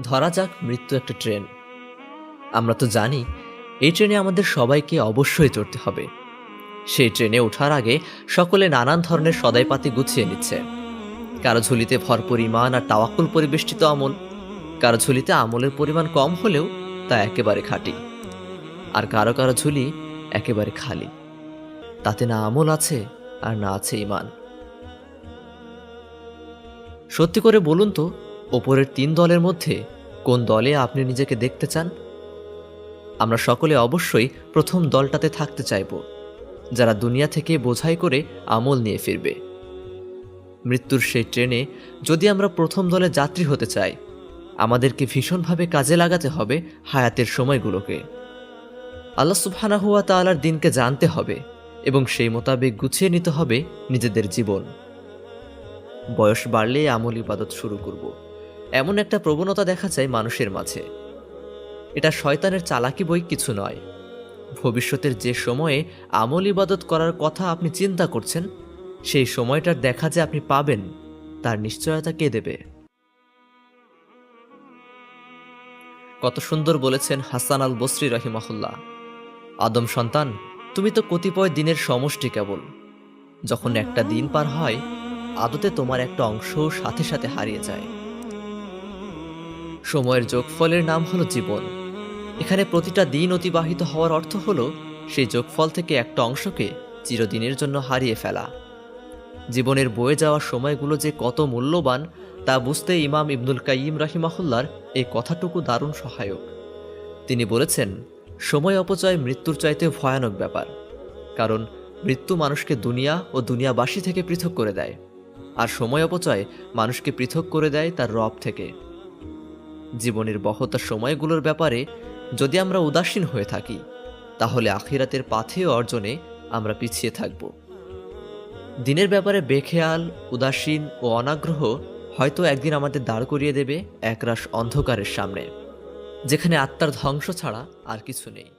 ধরা যাক মৃত্যু একটা ট্রেন। আমরা তো জানি, এই ট্রেনে আমাদের সবাইকে অবশ্যই চড়তে হবে। সেই ট্রেনে ওঠার আগে সকলে নানান ধরনের সদাইপাতি গুছিয়ে নিচ্ছে। কারও ঝুলিতে ভরপুর ইমান আর তাওয়াক্কুল পরিবেষ্টিত আমল, কারও ঝুলিতে আমলের পরিমাণ কম হলেও তা একেবারে খাঁটি। আর কারও কারও ঝুলি একেবারে খালি। তাতে না আমল আছে আর না আছে ইমান। সত্যি করে বলুন তো ওপরের তিন দলের মধ্যে কোন দলে আপনি নিজেকে দেখতে চান? আমরা সকলে অবশ্যই প্রথম দলটাতে থাকতে চাইব, যারা দুনিয়া থেকে বোঝাই করে আমল নিয়ে ফিরবে। মৃত্যুর সেই ট্রেনে যদি আমরা প্রথম দলে যাত্রী হতে চাই, আমাদেরকে ভীষণভাবে কাজে লাগাতে হবে হায়াতের সময়গুলোকে। আল্লাহ সুবহানাহুয়া তাআলার দিনকে জানতে হবে এবং সেই মোতাবেক গুছিয়ে নিতে হবে নিজেদের জীবন। বয়স বাড়লে আমল ইবাদত শুরু করব। এমন একটা প্রবণতা দেখা যায় মানুষের মাঝে। এটা শয়তানের চালাকি বই কিছু নয়। ভবিষ্যতের যে সময়ে আমল ইবাদত করার কথা আপনি চিন্তা করছেন, সেই সময়টার দেখা যে আপনি পাবেন, তার নিশ্চয়তা কে দেবে? কত সুন্দর বলেছেন হাসান আল বসরি রহিমাহুল্লাহ। আদম সন্তান, তুমি তো কতিপয় দিনের সমষ্টি কেবল। যখন একটা দিন পার হয়, আদতে তোমার একটা অংশও সাথে সাথে হারিয়ে যায়। সময়ের যোগফলের নাম হলো জীবন। এখানে প্রতিটা দিন অতিবাহিত হওয়ার অর্থ হলো, সেই যোগফল থেকে একটা অংশকে চিরদিনের জন্য হারিয়ে ফেলা। জীবনের বয়ে যাওয়া সময়গুলো যে কত মূল্যবান, তা বুঝতে ইমাম ইবনুল কাইম রাহিমাহুল্লার এই কথাটুকু দারুণ সহায়ক। তিনি বলেছেন, সময় অপচয় মৃত্যুর চাইতে ভয়ানক ব্যাপার, কারণ মৃত্যু মানুষকে দুনিয়া ও দুনিয়াবাসী থেকে পৃথক করে দেয়, আর সময় অপচয় মানুষকে পৃথক করে দেয় তার রব থেকে। জীবনের বহতা সময়গুলোর ব্যাপারে যদি আমরা উদাসীন হয়ে থাকি, তাহলে আখিরাতের পাথেয় অর্জনে আমরা পিছিয়ে থাকব। দিনের ব্যাপারে বেখেয়াল, উদাসীন ও অনাগ্রহ হয়তো একদিন আমাদের দাঁড় করিয়ে দেবে একরাশ অন্ধকারের সামনে, যেখানে আত্মার ধ্বংস ছাড়া আর কিছু নেই।